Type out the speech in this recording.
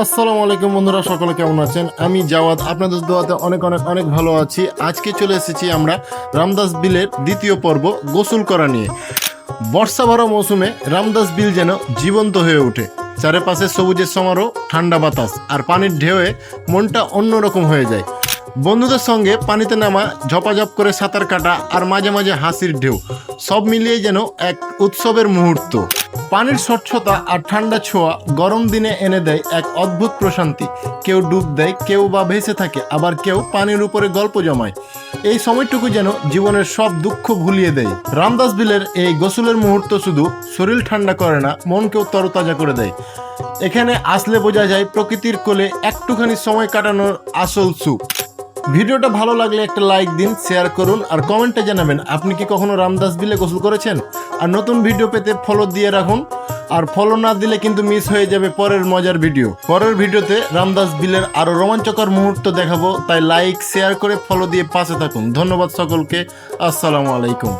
আসসালামু আলাইকুম বন্ধুরা, সকলে কেমন আছেন? আমি জাওয়াদ, আপনাদের দোয়াতে অনেক অনেক অনেক ভালো আছি। আজকে চলে এসেছি আমরা রামদাস বিলের দ্বিতীয় পর্ব গোসল করা নিয়ে। বর্ষা ভরা মৌসুমে রামদাস বিল যেন জীবন্ত হয়ে ওঠে। চারিপাশে সবুজের সমারোহ, ঠান্ডা বাতাস আর পানির ঢেউয়ে মনটা অন্যরকম হয়ে যায়। বন্ধুদের সঙ্গে পানিতে নামা ঝপাঝপ করে সাঁতার কাটা আর মাঝে মাঝে হাসির ঢেউ। সব মিলিয়ে যেন এক উৎসবের মুহূর্ত। পানির স্বচ্ছতা আর ঠান্ডা ছোঁয়া গরম দিনে এনে দেয় এক অদ্ভুত প্রশান্তি। কেউ ডুব দেয়, কেউ বা ভেসে থাকে, আবার কেউ পানির উপরে গল্প জমায়। এই সময়টুকু যেন জীবনের সব দুঃখ ভুলিয়ে দেয়। রামদাস বিলের এই গোসলের মুহূর্ত শুধু শরীর ঠান্ডা করে না, মনকেও তরতাজা করে দেয়। এখানে আসলে বোঝা যায় প্রকৃতির কোলে একটুখানি সময় কাটানোর আসল সুখ। ভিডিওটা ভালো লাগলে একটা লাইক দিন শেয়ার করুন, আর কমেন্টে জানাবেন, আপনি কি কখনো রামদাস বিলে গোসল করেছেন? আর নতুন ভিডিও পেতে ফলো দিয়ে রাখুন, আর ফলো না দিলে কিন্তু মিস হয়ে যাবে পরের মজার ভিডিও পরের ভিডিওতে রামদাস বিলের আরও রোমাঞ্চকর মুহূর্ত দেখাবো, তাই লাইক শেয়ার করে ফলো দিয়ে পাশে থাকুন। ধন্যবাদ সকলকে, আসসালামু আলাইকুম।